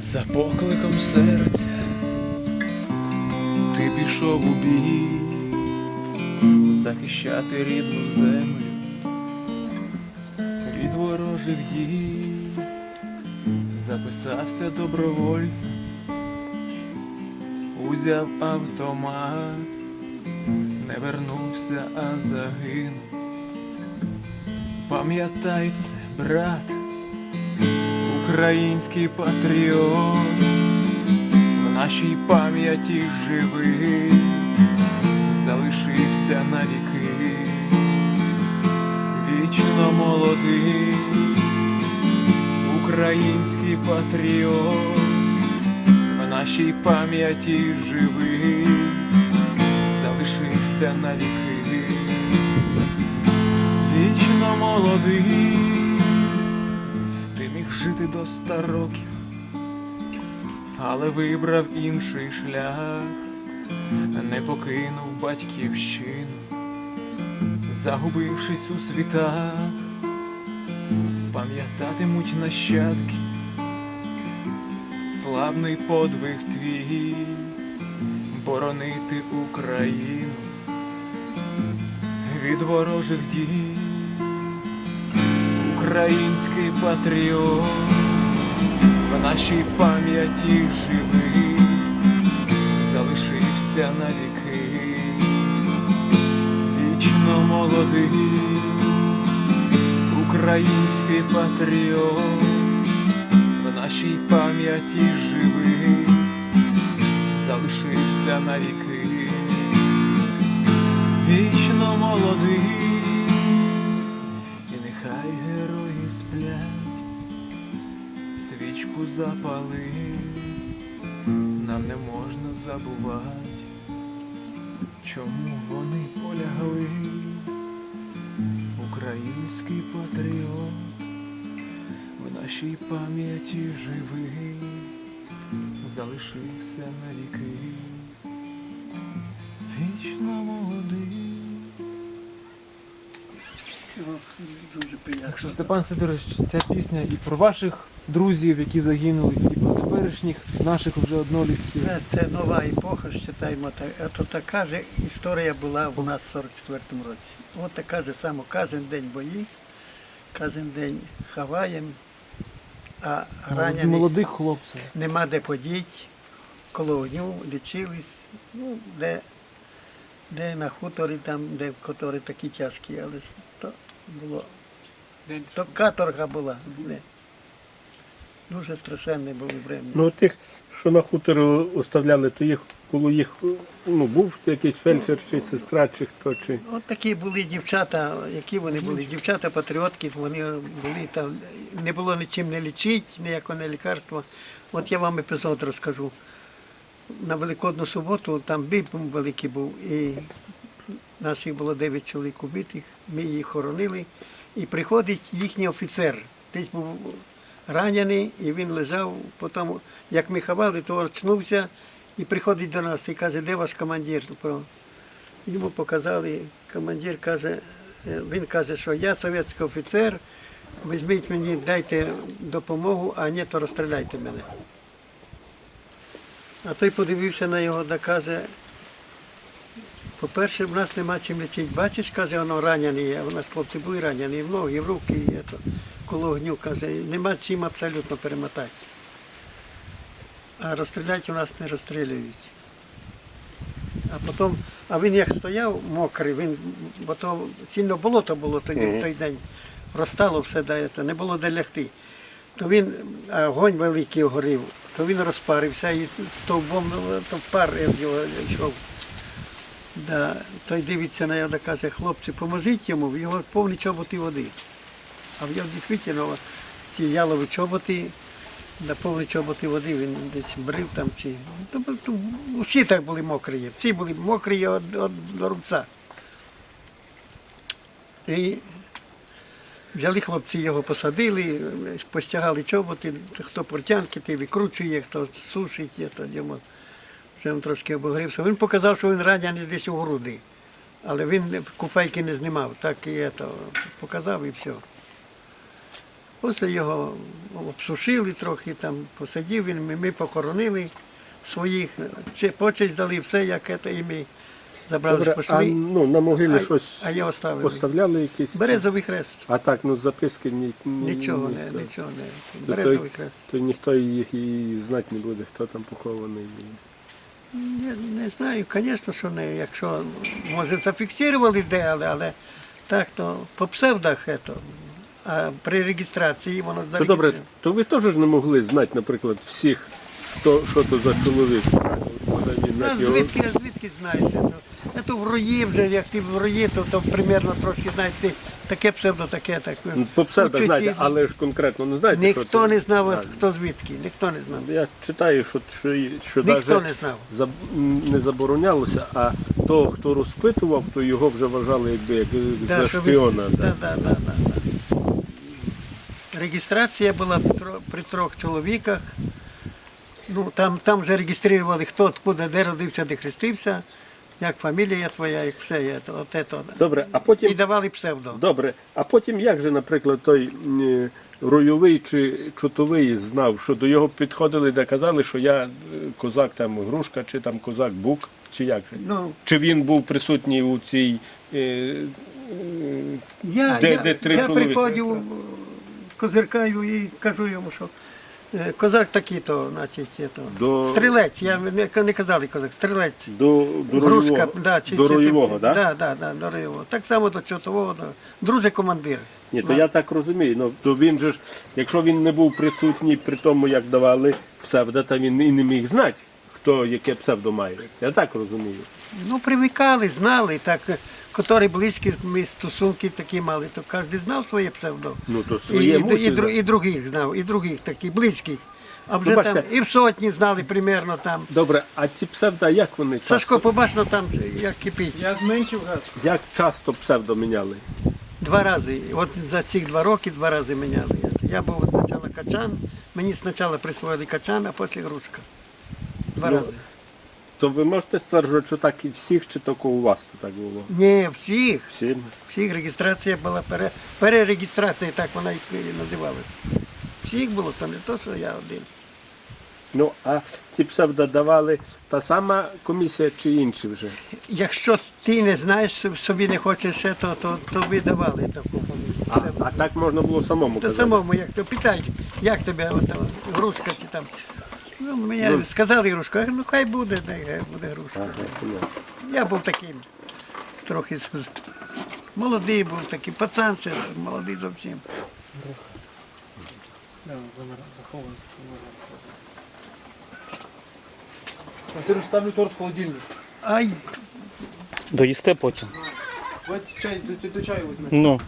За покликом серця ти пішов у бій, захищати рідну землю від ворожих дій, записався добровольцем, узяв автомат, не вернувся, а загинув. Пам'ятай це, брат, український патріот, в нашій пам'яті живий, залишився на віки, вічно молодий, український патріот, в нашій пам'яті живий, залишився на віки, вічно молодий. Жити до ста років, але вибрав інший шлях, не покинув батьківщину, загубившись у світах, пам'ятатимуть нащадки, славний подвиг твій, боронити Україну від ворожих дій український патріот, в нашій пам'яті живий, залишився на віки, вічно молодий, український патріот, в нашій пам'яті живий, залишився на віки, вічно молодий. Свічку запали, нам не можна забувати, чому вони полягли, український патріот, в нашій пам'яті живий, залишився на віки, вічно молодий. Дуже приємно. Так що, Степан Сидорович, ця пісня і про ваших друзів, які загинули, і про теперішніх наших вже однолітків. Це, це нова епоха, так. А то така ж історія була у нас в 44-му році. От така ж саме, кожен день бої, кожен день хаваємо, а ранених Молодих хлопців. нема де подіти, коло огню, лічились, ну, де, де на хуторі, там, де котори такі тяжкі, але то було. То каторга була. Не. Дуже страшенне було врем'я. Ну, тих, що на хуторі оставляли, то їх, коли їх ну, був якийсь фельдшер чи сестра, чи хто, чи. От такі були дівчата, які вони були, дівчата-патріотки, вони були там, не було нічим не лічити, ніякого не лікарства. От я вам епізод розкажу. На Великодну суботу там бій великий був, і наших було 9 чоловік убитих, ми їх хоронили, і приходить їхній офіцер. Десь був ранений, і він лежав, потім, як ми ховали, то очнувся і приходить до нас і каже, де ваш командир? Йому показали, командир каже, е, він каже, що я совєтський офіцер, візьміть мені, дайте допомогу, а ні, то розстріляйте мене. А той подивився на його та каже, по-перше, в нас нема чим лічити. Бачиш, каже, воно ранений, а у нас хлопці були ранені, і в ноги, і в руки, і ето, коло огню, каже, нема чим абсолютно перемотати. А розстріляти у нас не розстрілюють. А потім, а він як стояв мокрий, він, бо то сильно болото було тоді в той день, розстало все, да, не було де лягти. То він, а огонь великий горів, то він розпарився і стовбом ну, то пар його йшов. Да, той дивиться на його каже, хлопці, поможіть йому, в його повні чоботи води. А в його дійсно ці ялові чоботи, на повні чоботи води він десь брив там чи. Тут Всі так були мокрі, всі були мокрі від рубця. І взяли хлопці його посадили, постягали чоботи, хто портянки, ти викручує, хто сушить, хто йому вже він трошки обогрівся. Він показав, що він ранений десь у груди. Але він куфайки не знімав, так і це, показав і все. Після його обсушили трохи, там посадив він, ми, ми похоронили своїх, чи почесть дали, все, як це, і ми забрали, Добре, а ну, на могилі а, щось а я оставив. поставляли якісь? Березовий хрест. А так, ну записки ні, ні, Нічого ні, не, нічого не. Березовий хрест. То ніхто їх і знати не буде, хто там похований. Я не знаю, звісно, що не. Якщо може зафіксували де, але, але так то по псевдах це. А при реєстрації воно То добре, то ви теж не могли знати, наприклад, всіх, хто що то за чоловік. А звідки, звідки знаєш? Це, це в рої вже, як ти в рої, то, то примерно трошки знаєш, ти таке псевдо, таке так. Ну, По псевдо Ну, знаєте, але ж конкретно не знаєте. що Ніхто це? не знав, Так. хто звідки, ніхто не знав. Я читаю, що, що, і- що Ніхто даже не знав. заб- м, не заборонялося, а того, хто розпитував, то його вже вважали якби як е, за що він- шпіона. Да, да. да, да, да, да. Реєстрація була тро- при трьох чоловіках. Ну, там, там вже реєстрували, хто откуда, де родився, де хрестився, як фамілія твоя, як все є. От это. Добре, а потім І давали псевдо. Добре, а потім як же, наприклад, той м, ройовий чи чутовий знав, що до його підходили, де казали, що я е, козак там грушка, чи там козак бук, чи як же? Ну, Чи він був присутній у цій. е, е, Я, Де- я, де три я приходив, козиркаю і кажу йому, що е, козак такий то, значить, то. До- стрілець, я не, казали козак, стрілець. До, до ройового, да, чи, до чи, ройового, да? так? Да, да, да, до ройового. Так само до чотового, до... друже командир. Ні, то я так розумію. Ну, то він же ж, якщо він не був присутній при тому, як давали псевдо, то він і не міг знати, хто яке псевдо має. Я так розумію. Ну, привикали, знали, так, е, котрі близькі ми стосунки такі мали, то кожен знав своє псевдо. Ну, то І, своє і, і, мусив дру- і других знав, і других таких близьких. А вже Ну, там і в сотні знали примерно там. Добре, а ці псевдо, як вони Сашко, побач, ну там як кипить. Я зменшив газ. як часто псевдо міняли? Два рази. От за ці два роки два рази міняли. Я був спочатку качан, мені спочатку присвоїли качан, а потім грушка. Два Ну, рази. То ви можете стверджувати, що так і всіх, чи тільки у вас то так було? Ні, всіх. Всім. Всіх реєстрація була пере, перереєстрація, так вона і називалась. Всіх було, це не то, що я один. Ну, а ці псевдо давали та сама комісія чи інші вже? Якщо ти не знаєш, собі не хочеш ще, то, то, то ви давали таку А, а так можна було самому Та казати? самому, як то питай, як тебе от, там, грушка чи там. Ну, мені сказали грушка, я кажу, ну хай буде, нехай буде грушка. Ага. Я був таким трохи молодий був такий, пацан ще, молодий зовсім. А це ж ставлю торт в холодильник. Ай, Доїсте потім. Давайте чай, до, до чаю візьмемо. Ну.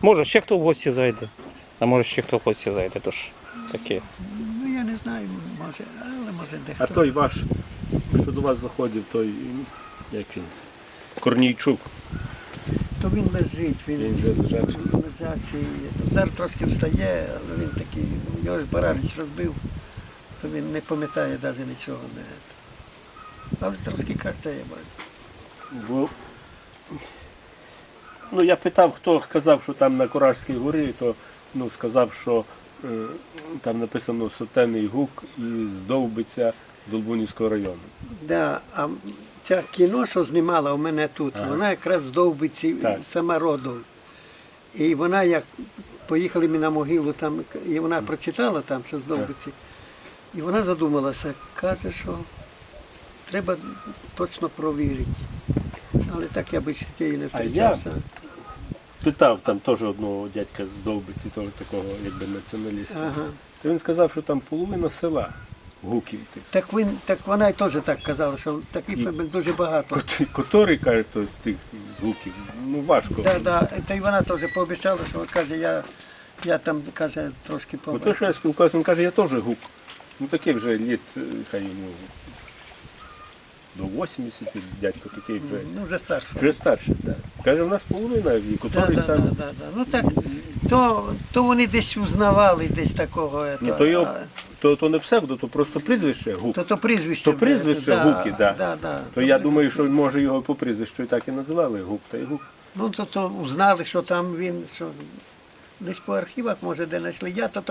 Може, ще хто в гості зайде. А може ще хто в гості зайде, тож таке. ну я не знаю, може, але може А той ваш, що до вас заходив, той, як він, Корнійчук, То він лежить, він, він вже лежачий. лежачий. Зараз трошки встає, але він такий, ну, його ж баранич розбив, то він не пам'ятає навіть нічого. Не. Але трошки краще бачу. Бо, ну, я питав, хто казав, що там на Куражській горі, то ну, сказав, що там написано Сотенний гук і Здовбиця Долбунівського району. Да, а ця кіно, що знімала у мене тут, Ага. вона якраз з Довбиці сама родом. І вона як поїхали ми на могилу, там, і вона прочитала там, що з Довбиці, і вона задумалася, каже, що треба точно провірити. Але так я би ще цієї не А я- зустрічався. Питав там теж одного дядька з Довбиці, теж такого якби націоналіста. Ага. Він сказав, що там половина села гуків тих. Так, він, так вона і теж так казала, що таких І- дуже багато. Кот- Котрий каже, то з тих гуків, ну важко. Да, да. Та й вона теж пообіцяла, що каже, я, я там каже, трошки Бо то, що я спілкувався, він каже, я теж гук. Ну такий вже літ, е, хай йому до 80, дядько такий вже. Ну, вже старше. Вже старший, так. Каже, в нас половина, і Да, да, да, да, да. Ну так, то, то вони десь узнавали десь такого. Ні, то, його, то, то не псевдо, то просто прізвище гук. то, то прізвище. То прізвище да, Гуки, да. Да, да. То я думаю, що може його по прізвищу і так і називали гук та й гук. Ну, то, то узнали, що там він, що десь по архівах, може, де знайшли. Я то